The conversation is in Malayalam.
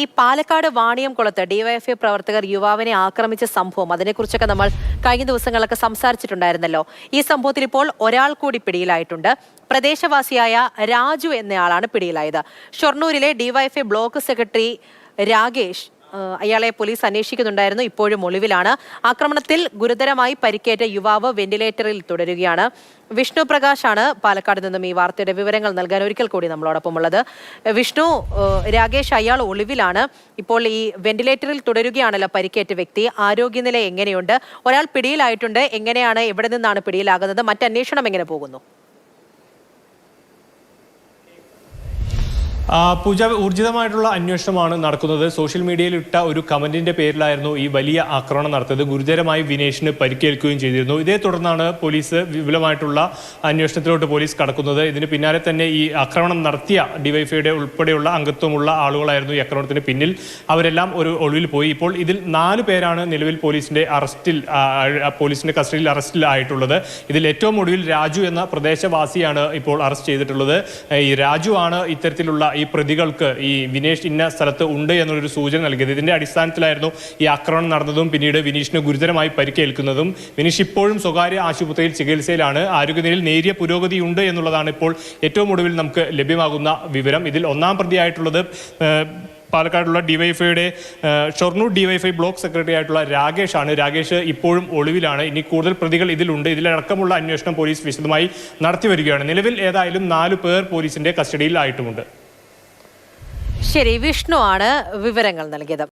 ഈ പാലക്കാട് വാണിയംകുളത്ത് ഡിവൈഎഫ്ഐ പ്രവർത്തകർ യുവാവിനെ ആക്രമിച്ച സംഭവം. അതിനെക്കുറിച്ചൊക്കെ നമ്മൾ കഴിഞ്ഞ ദിവസങ്ങളൊക്കെ സംസാരിച്ചിട്ടുണ്ടായിരുന്നല്ലോ. ഈ സംഭവത്തിൽ ഇപ്പോൾ ഒരാൾ കൂടി പിടിയിലായിട്ടുണ്ട്. പ്രദേശവാസിയായ രാജു എന്നയാളാണ് പിടിയിലായത്. ഷൊർണൂരിലെ ഡിവൈഎഫ്ഐ ബ്ലോക്ക് സെക്രട്ടറി രാകേഷ് അയാളെ പോലീസ് അന്വേഷിക്കുന്നുണ്ടായിരുന്നു. ഇപ്പോഴും ഒളിവിലാണ്. ആക്രമണത്തിൽ ഗുരുതരമായി പരിക്കേറ്റ യുവാവ് വെന്റിലേറ്ററിൽ തുടരുകയാണ്. വിഷ്ണു പ്രകാശാണ് പാലക്കാട് നിന്നും ഈ വാർത്തയുടെ വിവരങ്ങൾ നൽകാൻ ഒരിക്കൽ കൂടി നമ്മളോടൊപ്പം ഉള്ളത് വിഷ്ണു രാകേഷ് അയാൾ ഒളിവിലാണ്. ഇപ്പോൾ ഈ വെന്റിലേറ്ററിൽ തുടരുകയാണല്ലോ പരിക്കേറ്റ വ്യക്തി. ആരോഗ്യനില എങ്ങനെയുണ്ട്? ഒരാൾ പിടിയിലായിട്ടുണ്ട്. എങ്ങനെയാണ്? എവിടെ നിന്നാണ് പിടിയിലാകുന്നത്? മറ്റന്വേഷണം എങ്ങനെ പോകുന്നു? പൂജ ഊർജിതമായിട്ടുള്ള അന്വേഷണമാണ് നടക്കുന്നത്. സോഷ്യൽ മീഡിയയിൽ ഇട്ട ഒരു കമന്റിന്റെ പേരിലായിരുന്നു ഈ വലിയ ആക്രമണം നടത്തിയത്. ഗുരുതരമായി വിനേഷിന് പരിക്കേൽക്കുകയും ചെയ്തിരുന്നു. ഇതേ തുടർന്നാണ് പോലീസ് വിപുലമായിട്ടുള്ള അന്വേഷണത്തിലോട്ട് പോലീസ് കടക്കുന്നത്. ഇതിന് പിന്നാലെ തന്നെ ഈ ആക്രമണം നടത്തിയ ഡിവൈഫൈയുടെ ഉൾപ്പെടെയുള്ള അംഗത്വമുള്ള ആളുകളായിരുന്നു ഈ ആക്രമണത്തിന് പിന്നിൽ. അവരെല്ലാം ഒരു ഒളിവിൽ പോയി. ഇപ്പോൾ ഇതിൽ നാല് പേരാണ് നിലവിൽ പോലീസിന്റെ അറസ്റ്റിൽ പോലീസിന്റെ കസ്റ്റഡിയിൽ അറസ്റ്റിലായിട്ടുള്ളത് ഇതിൽ ഏറ്റവും ഒടുവിൽ രാജു എന്ന പ്രദേശവാസിയാണ് ഇപ്പോൾ അറസ്റ്റ് ചെയ്തിട്ടുള്ളത്. ഈ രാജു ആണ് ഇത്തരത്തിലുള്ള ഈ പ്രതികൾക്ക് ഈ വിനേഷ് ഇന്ന സ്ഥലത്ത് ഉണ്ട് എന്നുള്ളൊരു സൂചന നൽകിയത്. ഇതിന്റെ അടിസ്ഥാനത്തിലായിരുന്നു ഈ ആക്രമണം നടന്നതും പിന്നീട് വിനീഷിന് ഗുരുതരമായി പരിക്കേൽക്കുന്നതും. വിനീഷ് ഇപ്പോഴും സ്വകാര്യ ആശുപത്രിയിൽ ചികിത്സയിലാണ്. ആരോഗ്യനിലയിൽ നേരിയ പുരോഗതി ഉണ്ട് എന്നുള്ളതാണ് ഇപ്പോൾ ഏറ്റവും ഒടുവിൽ നമുക്ക് ലഭ്യമാകുന്ന വിവരം. ഇതിൽ ഒന്നാം പ്രതിയായിട്ടുള്ളത് പാലക്കാടുള്ള ഡിവൈഫൈയുടെ ഷൊർണൂർ ഡിവൈഫൈ ബ്ലോക്ക് സെക്രട്ടറി ആയിട്ടുള്ള രാകേഷ് ആണ് രാകേഷ് ഇപ്പോഴും ഒളിവിലാണ്. ഇനി കൂടുതൽ പ്രതികൾ ഇതിലുണ്ട്. ഇതിലടക്കമുള്ള അന്വേഷണം പോലീസ് വിശദമായി നടത്തി വരികയാണ്. നിലവിൽ ഏതായാലും നാലു പേർ പോലീസിന്റെ കസ്റ്റഡിയിൽ ആയിട്ടുമുണ്ട് ശരി വിഷ്ണു ആണ് വിവരങ്ങൾ നൽകിയത്.